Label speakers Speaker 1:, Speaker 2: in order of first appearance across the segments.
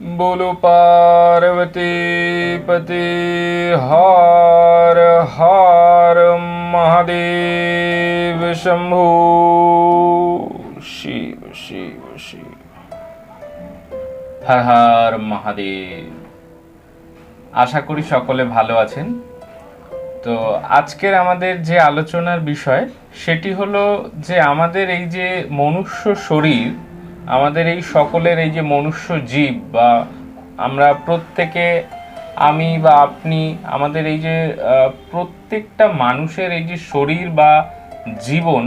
Speaker 1: बोलो पार्वती पति हार हार महादेव शंभु शिव शिव शिव হর হর মহাদেব আশা করি সকলে ভালো আছেন তো আজকের আমাদের যে আলোচনার বিষয় সেটি হলো যে আমাদের এই যে মনুষ্য শরীর আমাদের এই সকলের এই যে মনুষ্য জীব বা আমরা প্রত্যেকে, আমি বা আপনি, আমাদের এই যে প্রত্যেকটা মানুষের এই যে শরীর বা জীবন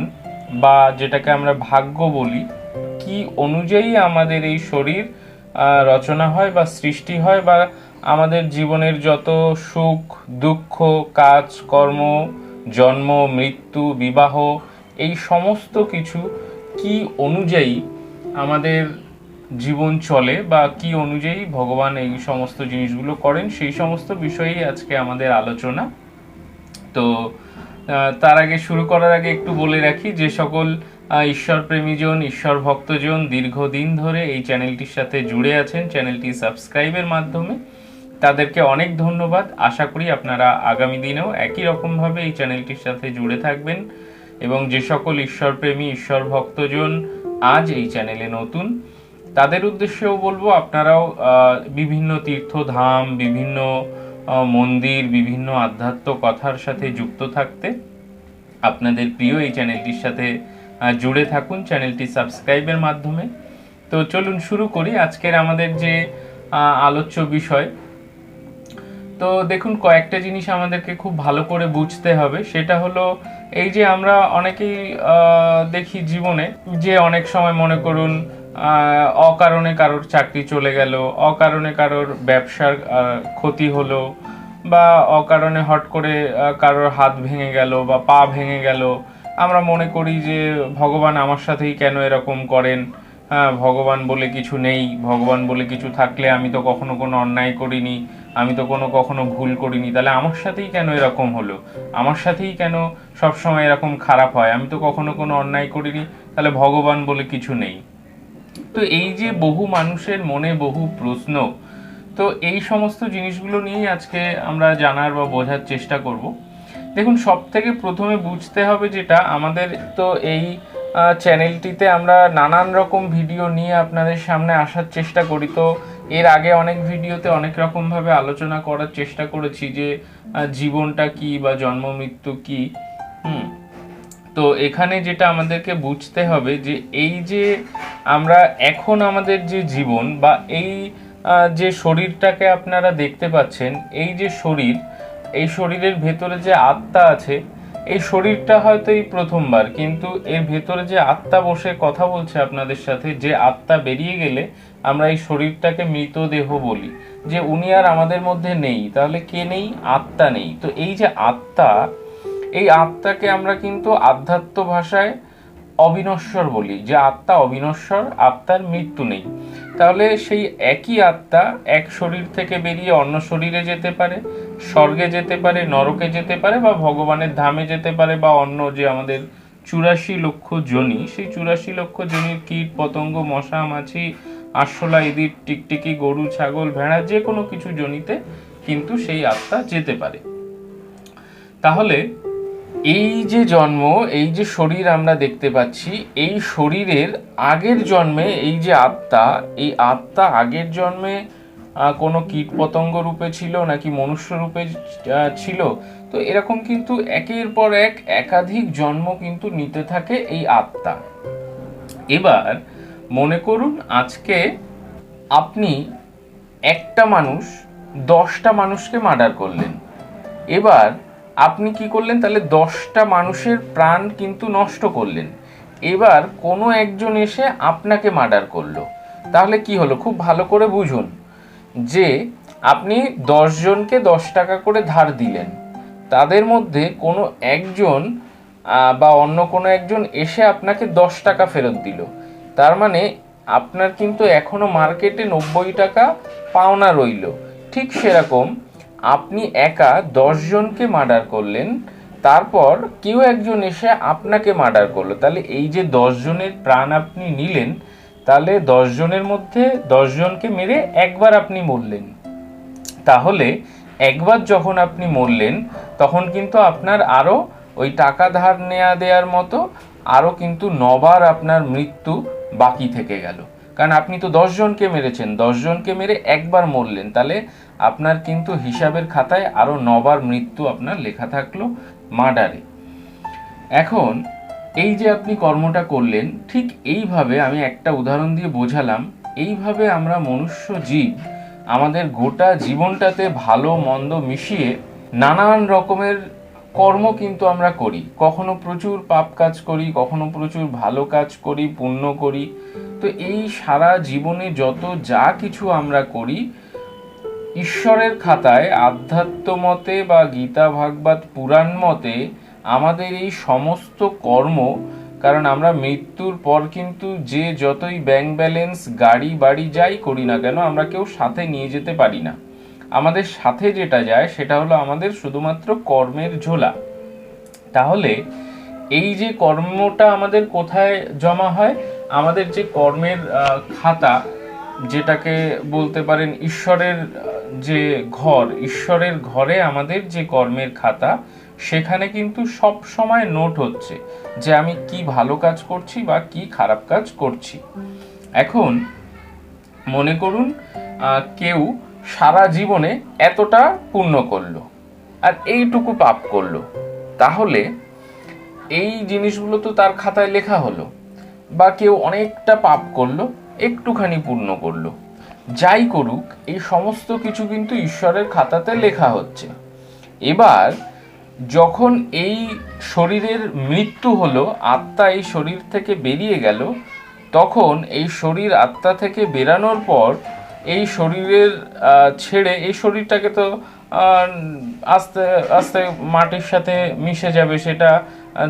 Speaker 1: বা যেটাকে আমরা ভাগ্য বলি, কি অনুযায়ী আমাদের এই শরীর রচনা হয় বা সৃষ্টি হয় বা আমাদের জীবনের যত সুখ, দুঃখ, কাজ, কর্ম, জন্ম, মৃত্যু, বিবাহ, এই সমস্ত কিছু কি অনুযায়ী আমাদের জীবন চলে বা কি অনুযায়ী ভগবান এই সমস্ত জিনিসগুলো করেন, সেই সমস্ত বিষয়েই আজকে আমাদের আলোচনা। তো তার আগে শুরু করার আগে একটু বলে রাখি যে সকল ঈশ্বর প্রেমীজন ঈশ্বর ভক্তজন দীর্ঘদিন ধরে এই চ্যানেলটির সাথে জুড়ে আছেন, চ্যানেলটি সাবস্ক্রাইবের মাধ্যমে। তাদেরকে অনেক ধন্যবাদ। আশা করি আপনারা আগামী দিনেও একই রকমভাবে এই চ্যানেলটির সাথে জুড়ে থাকবেন এবং যে সকল ঈশ্বরপ্রেমী ঈশ্বর ভক্তজন আজ এই চ্যানেলে নতুন। তাদের উদ্দেশ্যেও বলব, আপনারাও বিভিন্ন তীর্থধাম, বিভিন্ন মন্দির, বিভিন্ন আধ্যাত্ম কথার সাথে যুক্ত থাকতে আপনাদের প্রিয় এই চ্যানেলটির সাথে জুড়ে থাকুন, চ্যানেলটি সাবস্ক্রাইবের মাধ্যমে। তো চলুন শুরু করি আজকের আমাদের যে আলোচ্য বিষয়। তো দেখুন, কয়েকটা জিনিস আমাদেরকে খুব ভালো করে বুঝতে হবে। সেটা হলো, এই যে আমরা অনেকেই দেখি জীবনে যে অনেক সময় মনে করুন অকারণে কারোর চাকরি চলে গেল, অকারণে কারোর ব্যবসার ক্ষতি হলো বা অকারণে হট করে কারোর হাত ভেঙে গেল বা পা ভেঙে গেল। আমরা মনে করি যে ভগবান আমার সাথেই কেন এরকম করেন? হ্যাঁ ভগবান বলে কিছু নেই, ভগবান বলে কিছু থাকলে আমি তো কখনো কোনো অন্যায় করিনি। আমি তো কোনো কখনো ভুল করিনি। তাহলে আমার সাথেই কেন এরকম হলো? আমার সাথেই কেন সব সময় এরকম খারাপ হয়? আমি তো কখনো কোনো অন্যায় করিনি। তাহলে ভগবান বলে কিছু নেই। তো এই যে বহু মানুষের মনে বহু প্রশ্ন, তো এই সমস্ত জিনিসগুলো নিয়েই আজকে আমরা জানার বা বোঝার চেষ্টা করব। দেখুন সব থেকে প্রথমে বুঝতে হবে যেটা, আমাদের তো এই চ্যানেলটিতে আমরা নানান রকম ভিডিও নিয়ে আপনাদের সামনে আসার চেষ্টা করি। তো এর আগে অনেক ভিডিওতে অনেক রকমভাবে আলোচনা করার চেষ্টা করেছি যে জীবনটা কি বা জন্ম, মৃত্যু কি। হুম। তো এখানে যেটা আমাদেরকে বুঝতে হবে যে, এই যে আমরা এখন আমাদের যে জীবন বা এই যে শরীরটাকে আপনারা দেখতে পাচ্ছেন, এই যে শরীর, এই শরীরের ভেতরে যে আত্মা আছে এই শরীরটা হয়তো এই প্রথমবার, কিন্তু এর ভেতরে যে আত্মা বসে কথা বলছে আপনাদের সাথে, যে আত্মা বেরিয়ে গেলে আমরা এই শরীরটাকে মৃতদেহ বলি। যে উনি আর আমাদের মধ্যে নেই, তাহলে কে নেই? আত্মা নেই। তো এই যে আত্মা, এই আত্মাকে আমরা কিন্তু আধ্যাত্ম ভাষায় অবিনশ্বর বলি। যে আত্মা অবিনশ্বর, আত্মার মৃত্যু নেই। তাহলে সেই একই আত্মা এক শরীর থেকে বেরিয়ে অন্য শরীরে যেতে পারে, স্বর্গে যেতে পারে, নরকে যেতে পারে বা ভগবানের ধামে যেতে পারে বা অন্য যে আমাদের চুরাশি লক্ষ জনি, সেই চুরাশি লক্ষ জনির কীট, পতঙ্গ, মশা, মাছি, আরশোলা, ইঁদির, টিকটিকি, গরু, ছাগল, ভেড়া, যে কোনো কিছু জনিতে কিন্তু সেই আত্মা যেতে পারে। তাহলে এই যে জন্ম, এই যে শরীর আমরা দেখতে পাচ্ছি, এই শরীরের আগের জন্মে এই যে আত্মা, এই আত্মা আগের জন্মে কোনো কীট পতঙ্গ রূপে ছিল নাকি মনুষ্য রূপে ছিল? তো এরকম কিন্তু একের পর এক একাধিক জন্ম কিন্তু নিতে থাকে এই আত্মা। এবার মনে করুন আজকে আপনি একটা মানুষ দশটা মানুষকে মার্ডার করলেন। এবার আপনি কি করলেন? তাহলে দশটা মানুষের প্রাণ কিন্তু নষ্ট করলেন। এবার কোনো একজন এসে আপনাকে মার্ডার করল। তাহলে কি হলো? খুব ভালো করে বুঝুন যে আপনি দশজনকে দশ টাকা করে ধার দিলেন। তাদের মধ্যে কোনো একজন বা অন্য কোনো একজন এসে আপনাকে দশ টাকা ফেরত দিল। তার মানে আপনার কিন্তু এখনও মার্কেটে নব্বই টাকা পাওনা রইল। ঠিক সেরকম আপনি একা দশজনকে মার্ডার করলেন, তারপর কেউ একজন এসে আপনাকে মার্ডার করল। তাহলে এই যে দশজনের প্রাণ আপনি নিলেন, তাহলে দশ জনের মধ্যে দশ জনকে মেরে একবার আপনি মরলেন। তাহলে একবার যখন আপনি মরলেন, তখন কিন্তু আপনার আরও ওই টাকা ধার নেয়া দেওয়ার মতো আরও কিন্তু নবার আপনার মৃত্যু বাকি থেকে গেল। কারণ আপনি তো দশ জনকে মেরেছেন, দশ জনকে মেরে একবার মরলেন, তাহলে আপনার কিন্তু হিসাবের খাতায় আরও নবার মৃত্যু আপনার লেখা থাকল মার্ডারে। এখন, এই যে আপনি কর্মটা করলেন, ঠিক এইভাবে আমি একটা উদাহরণ দিয়ে বোঝালাম, এইভাবে আমরা মনুষ্য জীব আমাদের গোটা জীবনটাতে ভালো, মন্দ মিশিয়ে নানান রকমের কর্ম কিন্তু আমরা করি। কখনো প্রচুর পাপ কাজ করি, কখনো প্রচুর ভালো কাজ করি, পুণ্য করি তো এই সারা জীবনে যত যা কিছু আমরা করি, ঈশ্বরের খাতায় আধ্যাত্ম মতে বা গীতা, ভাগবত, পুরাণ মতে আমাদের এই সমস্ত কর্ম, কারণ আমরা মৃত্যুর পর কিন্তু যে যতই ব্যাংক ব্যালেন্স গাড়ি, বাড়ি যাই করি না কেন, আমরা কেউ সাথে নিয়ে যেতে পারি না। আমাদের সাথে যেটা যায়, সেটা হলো আমাদের শুধুমাত্র কর্মের ঝোলা। তাহলে এই যে কর্মটা আমাদের কোথায় জমা হয়? আমাদের যে কর্মের খাতা, যেটাকে বলতে পারেন ঈশ্বরের যে ঘর, ঈশ্বরের ঘরে আমাদের যে কর্মের খাতা, সেখানে কিন্তু সব সময় নোট হচ্ছে যে আমি কি ভালো কাজ করছি বা কি খারাপ কাজ করছি। এখন মনে করুন কেউ সারা জীবনে এতটা পূর্ণ করল আর এইটুকু পাপ করল। তাহলে এই জিনিসগুলো তো তার খাতায় লেখা হলো। বা কেউ অনেকটা পাপ করল, একটুখানি পূর্ণ করল। যাই করুক, এই সমস্ত কিছু কিন্তু ঈশ্বরের খাতাতে লেখা হচ্ছে। এবার, যখন এই শরীরের মৃত্যু হলো, আত্মা এই শরীর থেকে বেরিয়ে গেল, তখন এই শরীর আত্মা থেকে বেরানোর পর এই শরীরের ছেড়ে এই শরীরটাকে তো আস্তে আস্তে মাটির সাথে মিশে যাবে সেটা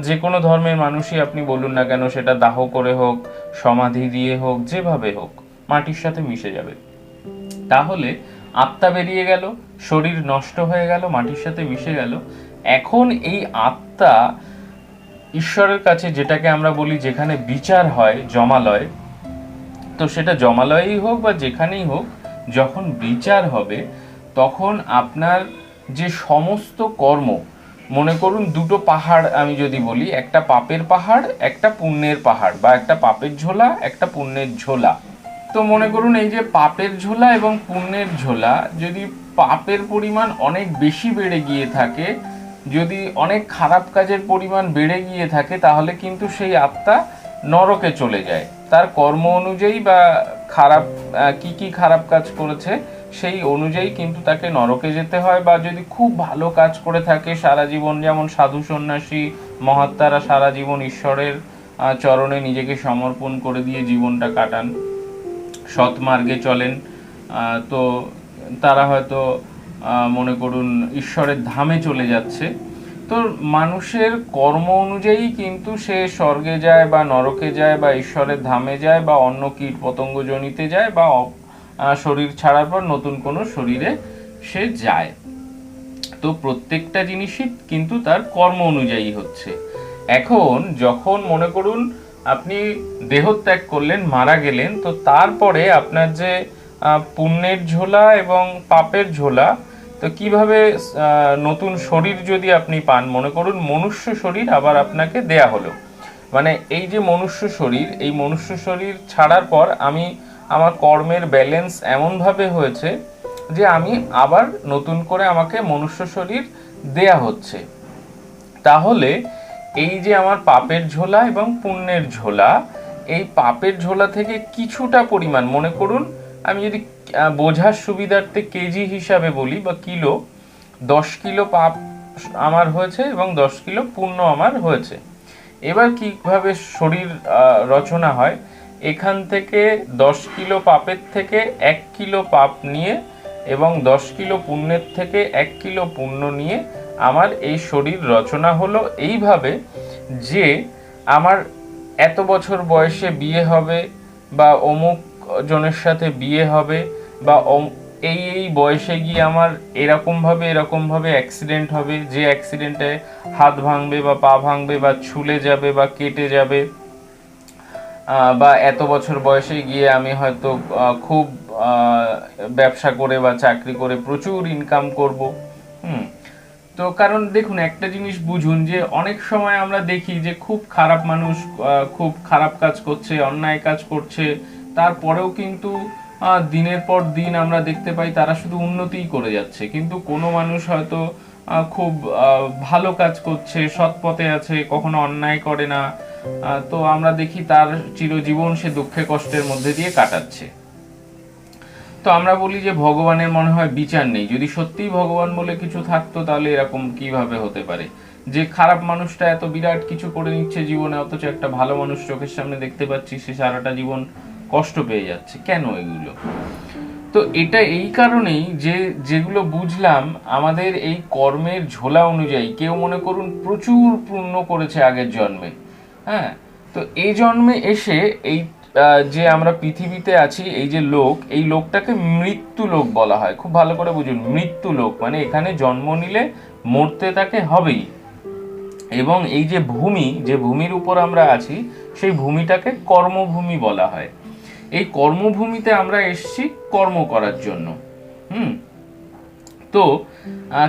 Speaker 1: যে কোনো ধর্মের মানুষই আপনি বলুন না কেন, সেটা দাহ করে হোক, সমাধি দিয়ে হোক, যেভাবে হোক, মাটির সাথে মিশে যাবে। তাহলে আত্মা বেরিয়ে গেল, শরীর নষ্ট হয়ে গেল, মাটির সাথে মিশে গেল। এখন এই আত্মা ঈশ্বরের কাছে যেটাকে আমরা বলি যেখানে বিচার হয়, জমালয়, তো সেটা জমালয়েই হোক বা যেখানেই হোক, যখন বিচার হবে, তখন আপনার যে সমস্ত কর্ম মনে করুন দুটো পাহাড় আমি যদি বলি, একটা পাপের পাহাড়, একটা পুণ্যের পাহাড়, বা একটা পাপের ঝোলা, একটা পুণ্যের ঝোলা। তো মনে করুন এই যে পাপের ঝোলা এবং পুণ্যের ঝোলা, যদি পাপের পরিমাণ অনেক বেশি বেড়ে গিয়ে থাকে, যদি অনেক খারাপ কাজের পরিমাণ বেড়ে গিয়ে থাকে, তাহলে কিন্তু সেই আত্মা নরকে চলে যায়। তার কর্ম অনুযায়ী বা খারাপ কি কি খারাপ কাজ করেছে সেই অনুযায়ী কিন্তু তাকে নরকে যেতে হয় বা যদি খুব ভালো কাজ করে থাকে সারা জীবন, যেমন সাধু সন্ন্যাসী, মহাত্মারা সারা জীবন ঈশ্বরের চরণে নিজেকে সমর্পণ করে দিয়ে জীবনটা কাটান, সৎ মার্গে চলেন তো তারা হয়তো মনে করুন ঈশ্বরের ধামে চলে যাচ্ছে। তো মানুষের কর্ম অনুযায়ী কিন্তু সে স্বর্গে যায় বা নরকে যায় বা ঈশ্বরের ধামে যায় বা অন্য কীট পতঙ্গ জনিতে যায় বা শরীর ছাড়ার পর নতুন কোনো শরীরে সে যায়। তো প্রত্যেকটা জিনিসই কিন্তু তার কর্ম অনুযায়ী হচ্ছে। এখন যখন মনে করুন আপনি দেহত্যাগ করলেন, মারা গেলেন, তো তারপরে আপনার যে পুণ্যের ঝোলা এবং পাপের ঝোলা, তো কীভাবে নতুন শরীর যদি আপনি পান, মনে করুন মনুষ্য শরীর আবার আপনাকে দেয়া হলো। মানে এই যে মনুষ্য শরীর, এই মনুষ্য শরীর ছাড়ার পর আমি আমার কর্মের ব্যালেন্স এমনভাবে হয়েছে যে আমি আবার নতুন করে আমাকে মনুষ্য শরীর দেয়া হচ্ছে। তাহলে এই যে আমার পাপের ঝোলা এবং পুণ্যের ঝোলা, এই পাপের ঝোলা থেকে কিছুটা পরিমাণ, মনে করুন, আমি যদি বোঝার সুবিধার্থে কেজি হিসাবে বলি বা কিলো, দশ কিলো পাপ আমার হয়েছে এবং দশ কিলো পুণ্য আমার হয়েছে। এবার কীভাবে শরীর রচনা হয়? এখান থেকে দশ কিলো পাপের থেকে এক কিলো পাপ নিয়ে এবং দশ কিলো পুণ্যের থেকে এক কিলো পুণ্য নিয়ে আমার এই শরীর রচনা হলো। এইভাবে যে আমার এত বছর বয়সে বিয়ে হবে বা অমুক জনের সাথে বিয়ে হবে বা এই এই বয়সে গিয়ে আমার এরকমভাবে এরকমভাবে অ্যাক্সিডেন্ট হবে, যে অ্যাক্সিডেন্টে হাত ভাঙবে বা পা ভাঙবে বা ছুলে যাবে বা কেটে যাবে বা এত বছর বয়সে গিয়ে আমি হয়তো খুব ব্যবসা করে বা চাকরি করে প্রচুর ইনকাম করব। হুম। তো কারণ দেখুন, একটা জিনিস বুঝুন যে অনেক সময় আমরা দেখি যে খুব খারাপ মানুষ খুব খারাপ কাজ করছে, অন্যায় কাজ করছে, তারপরেও কিন্তু দিনের পর দিন আমরা দেখতে পাই তারা শুধু উন্নতিই করে যাচ্ছে। কিন্তু কোনো মানুষ হয়তো খুব ভালো কাজ করছে, সৎ পথে আছে, কখনো অন্যায় করে না। তো আমরা দেখি তার চিরজীবন সে দুঃখে কষ্টের মধ্যে দিয়ে কাটাচ্ছে। তো আমরা বলি যে ভগবানের মনে হয় বিচার নেই। যদি সত্যিই ভগবান বলে কিছু থাকতো, তাহলে এরকম কীভাবে হতে পারে? যে খারাপ মানুষটা এত বিরাট কিছু করে নিচ্ছে জীবনে, অথচ একটা ভালো মানুষ চোখের সামনে দেখতে পাচ্ছি, সে সারাটা জীবন কষ্ট পেয়ে যাচ্ছে। কেন এগুলো? তো এটা এই কারণেই যে যেগুলো বুঝলাম, আমাদের এই কর্মের ঝোলা অনুযায়ী কেউ মনে করুন প্রচুর পূর্ণ করেছে আগের জন্মে হ্যাঁ? তো এই জন্মে এসে এই যে আমরা পৃথিবীতে আছি, এই যে লোক, এই লোকটাকে মৃত্যু লোক বলা হয়। খুব ভালো করে বুঝুন, মৃত্যু লোক মানে এখানে জন্ম নিলে মরতে তাকে হবেই। এবং এই যে ভূমি, যে ভূমির উপর আমরা আছি, সেই ভূমিটাকে কর্মভূমি বলা হয়। এই কর্মভূমিতে আমরা এসেছি কর্ম করার জন্য। হুম? তো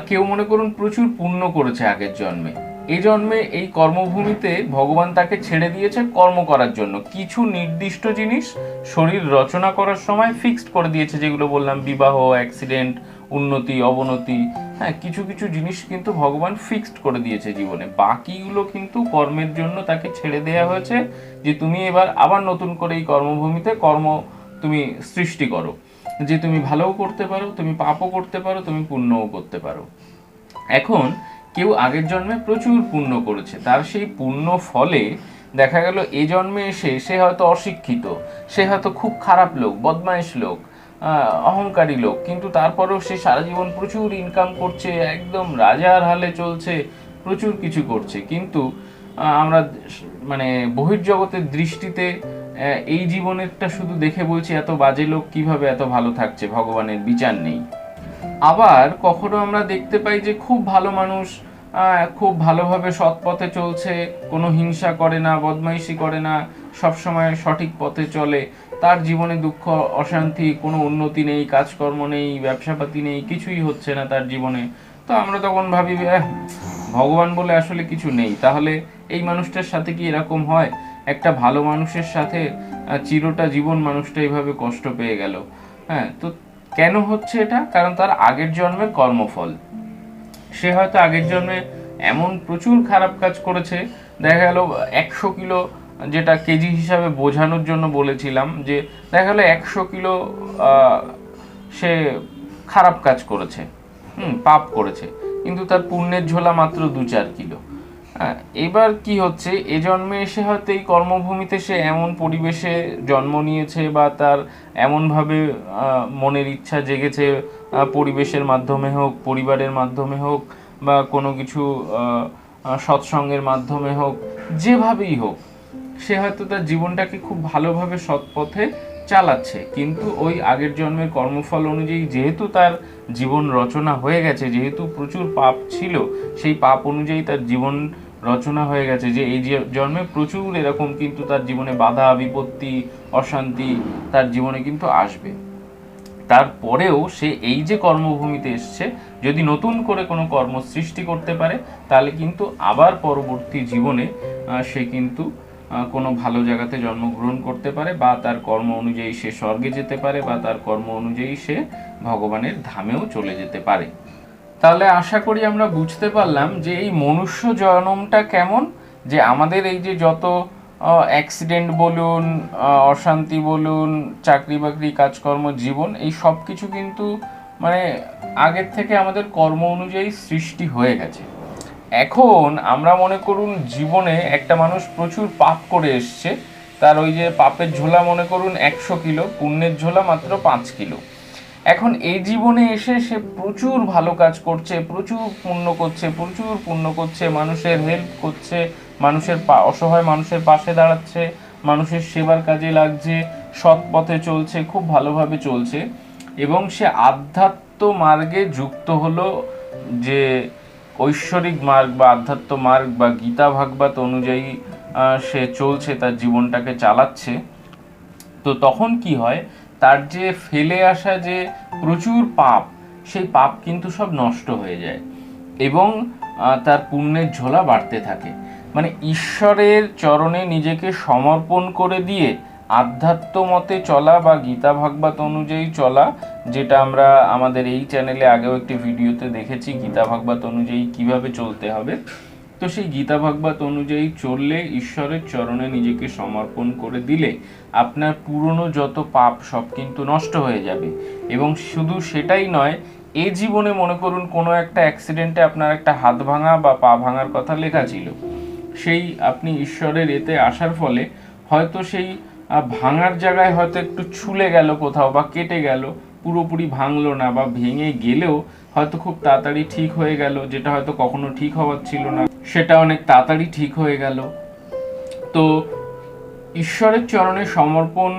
Speaker 1: কেউ মনে করুন প্রচুর পুণ্য করেছে আগের জন্মে। এই জন্মে এই কর্মভূমিতে ভগবান তাকে ছেড়ে দিয়েছে কর্ম করার জন্য। কিছু নির্দিষ্ট জিনিস শরীর রচনা করার সময় ফিক্সড করে দিয়েছে, যেগুলো বললাম, বিবাহ অ্যাক্সিডেন্ট উন্নতি, অবনতি হ্যাঁ কিছু কিছু জিনিস কিন্তু ভগবান ফিক্সড করে দিয়েছে জীবনে। বাকিগুলো কিন্তু কর্মের জন্য তাকে ছেড়ে দেওয়া হয়েছে যে তুমি এবার আবার নতুন করে এই কর্মভূমিতে কর্ম তুমি সৃষ্টি করো। যে তুমি ভালোও করতে পারো, তুমি পাপও করতে পারো, তুমি পুণ্যও করতে পারো। এখন কেউ আগের জন্মে প্রচুর পুণ্য করেছে। তার সেই পুণ্য ফলে দেখা গেল এ জন্মে এসে সে হয়তো অশিক্ষিত, সে হয়তো খুব খারাপ লোক বদমাইশ লোক অহংকারী লোক। কিন্তু তারপরেও সে সারা জীবন প্রচুর ইনকাম করছে, একদম রাজার হালে চলছে, প্রচুর কিছু করছে। কিন্তু আমরা মানে বহির্জগতের দৃষ্টিতে এই জীবনেরটা শুধু দেখে বলছি, এত বাজে লোক কীভাবে এত ভালো থাকছে? ভগবানের বিচার নেই। আবার কখনো আমরা দেখতে পাই যে খুব ভালো মানুষ খুব ভালোভাবে সৎ পথে চলছে, কোনো হিংসা করে না, বদমাইশি করে না সব সময় সঠিক পথে চলে। তার জীবনে দুঃখ, অশান্তি, কোনো উন্নতি নেই, কাজকর্ম নেই, ব্যবসাপাতি নেই, কিছুই হচ্ছে না তার জীবনে। তো আমরা তখন ভাবি ভগবান বলে আসলে কিছু নেই। তাহলে এই মানুষটার সাথে কি এরকম হয়? একটা ভালো মানুষের সাথে চিরটা জীবন মানুষটা এইভাবে কষ্ট পেয়ে গেল। হ্যাঁ তো কেন হচ্ছে এটা? কারণ তার আগের জন্মের কর্মফল। সে হয়তো আগের জন্মে এমন প্রচুর খারাপ কাজ করেছে। দেখা গেল একশো কিলো যেটা কেজি হিসাবে বোঝানোর জন্য বলেছিলাম যে দেখা গেল একশো কিলো সে খারাপ কাজ করেছে হুম পাপ করেছে কিন্তু তার পুণ্যের ঝোলা মাত্র দু চার কিলো। হ্যাঁ, এবার কি হচ্ছে এ জন্মে এসে হয়তো এই কর্মভূমিতে সে এমন পরিবেশে জন্ম নিয়েছে বা তার এমনভাবে মনের ইচ্ছা জেগেছে পরিবেশের মাধ্যমে হোক পরিবারের মাধ্যমে হোক বা কোনো কিছু সৎসঙ্গের মাধ্যমে হোক যেভাবেই হোক সে হয়তো তার জীবনটাকে খুব ভালোভাবে সৎ পথে চালাচ্ছে। কিন্তু ওই আগের জন্মের কর্মফল অনুযায়ী যেহেতু তার জীবন রচনা হয়ে গেছে, যেহেতু প্রচুর পাপ ছিল, সেই পাপ অনুযায়ী তার জীবন রচনা হয়ে গেছে যে এই জন্মে প্রচুর এরকম কিন্তু তার জীবনে বাধা, বিপত্তি, অশান্তি তার জীবনে কিন্তু আসবে। তারপরেও সে এই যে কর্মভূমিতে এসছে, যদি নতুন করে কোনো কর্ম সৃষ্টি করতে পারে, তাহলে কিন্তু আবার পরবর্তী জীবনে সে কিন্তু কোনো ভালো জায়গাতে জন্মগ্রহণ করতে পারে বা তার কর্ম অনুযায়ী সে স্বর্গে যেতে পারে বা তার কর্ম অনুযায়ী সে ভগবানের ধামেও চলে যেতে পারে। তাহলে আশা করি আমরা বুঝতে পারলাম যে এই মনুষ্য জনমটা কেমন, যে আমাদের এই যে যত অ্যাক্সিডেন্ট বলুন অশান্তি বলুন চাকরি বাকরি কাজকর্ম, জীবন, এই সব কিছু কিন্তু মানে আগের থেকে আমাদের কর্ম অনুযায়ী সৃষ্টি হয়ে গেছে। এখন আমরা মনে করুন জীবনে একটা মানুষ প্রচুর পাপ করে এসছে। তার ওই যে পাপের ঝোলা মনে করুন একশো কিলো, পুণ্যের ঝোলা মাত্র পাঁচ কিলো। এখন এই জীবনে এসে সে প্রচুর ভালো কাজ করছে, প্রচুর পুণ্য করছে, প্রচুর পুণ্য করছে, মানুষের হেল্প করছে, মানুষের পা- অসহায় মানুষের পাশে দাঁড়াচ্ছে, মানুষের সেবার কাজে লাগছে, সৎ পথে চলছে, খুব ভালোভাবে চলছে। এবং সে আধ্যাত্ম মার্গে যুক্ত হলো যে ঐশ্বরিক মার্গ বা আধ্যাত্ম মার্গ বা গীতা ভাগবত অনুযায়ী সে চলছে, তার জীবনটাকে চালাচ্ছে। তো তখন কি হয়, তার যে ফেলে আসা যে প্রচুর পাপ, সেই পাপ কিন্তু সব নষ্ট হয়ে যায় এবং তার পুণ্যের ঝোলা বাড়তে থাকে। মানে ঈশ্বরের চরণে নিজেকে সমর্পণ করে দিয়ে আধ্যাত্ম মতে চলা বা গীতা ভাগবত অনুযায়ী চলা, যেটা আমরা আমাদের এই চ্যানেলে আগেও একটি ভিডিওতে দেখেছি, গীতা ভাগবত অনুযায়ী কীভাবে চলতে হবে। তো সেই গীতা ভাগবত অনুযায়ী চললে ঈশ্বরের চরণে নিজেকে সমর্পণ করে দিলে আপনার পুরনো যত পাপ সব কিন্তু নষ্ট হয়ে যাবে। এবং শুধু সেটাই নয়, এ জীবনে মনে করুন কোনো একটা অ্যাক্সিডেন্টে আপনার একটা হাত ভাঙা বা পা ভাঙার কথা লেখা ছিল। সেই আপনি ঈশ্বরের এতে আসার ফলে হয়তো সেই ভাঙার জায়গায় হয়তো একটু ছুলে গেল কোথাও বা কেটে গেল, পুরোপুরি ভাঙলো না বা ভেঙে গেলেও হয়তো খুব তাড়াতাড়ি ঠিক হয়ে গেল, যেটা হয়তো কখনো ঠিক হওয়ার ছিল না, সেটা অনেক তাড়াতাড়ি ঠিক হয়ে গেল। তো ঈশ্বরের চরণে সমর্পণ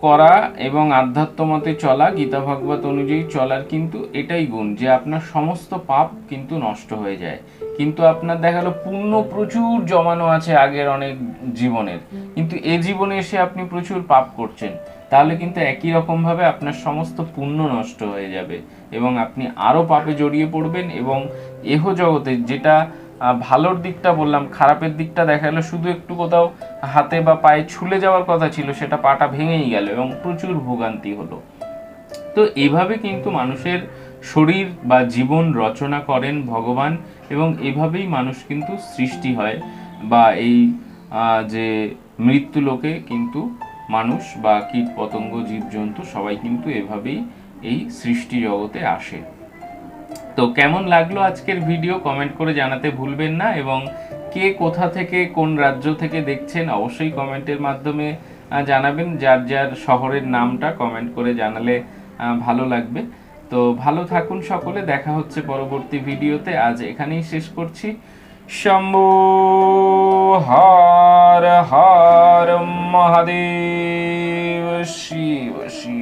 Speaker 1: করা এবং আধ্যাত্ম মতে চলা, গীতা ভাগবত অনুযায়ী চলার কিন্তু এটাই গুণ, যে আপনার সমস্ত পাপ কিন্তু নষ্ট হয়ে যায়। কিন্তু আপনার দেখা গেলো পুণ্য প্রচুর জমানো আছে আগের অনেক জীবনের। কিন্তু এ জীবনে এসে আপনি প্রচুর পাপ করছেন। তাহলে কিন্তু একই রকম ভাবে আপনার সমস্ত পুণ্য নষ্ট হয়ে যাবে এবং আপনি আরও পাপে জড়িয়ে পড়বেন এবং এহ জগতে যেটা ভালোর দিকটা বললাম খারাপের দিকটা দেখা গেলো শুধু একটু কোথাও হাতে বা পায়ে ছুলে যাওয়ার কথা ছিল সেটা পাটা ভেঙেই গেল এবং প্রচুর ভোগান্তি হলো। তো এভাবে কিন্তু মানুষের শরীর বা জীবন রচনা করেন ভগবান এবং এভাবেই মানুষ কিন্তু সৃষ্টি হয় বা এই যে মৃত্যু লোকে কিন্তু মানুষ বা কীট পতঙ্গ জীবজন্তু সবাই কিন্তু এভাবেই এই সৃষ্টি জগতে আসে। তো কেমন লাগল আজকের ভিডিও কমেন্ট করে জানাতে ভুলবেন না এবং কে কোথা থেকে, কোন রাজ্য থেকে দেখছেন অবশ্যই কমেন্টের মাধ্যমে জানাবেন। যার যার শহরের নামটা কমেন্ট করে জানালে ভালো লাগবে। তো ভালো থাকুন সকলে, দেখা হচ্ছে পরবর্তী ভিডিওতে। আজ এখানেই শেষ করছি। শম্ভু হর হর মহাদেব, শিব শিব।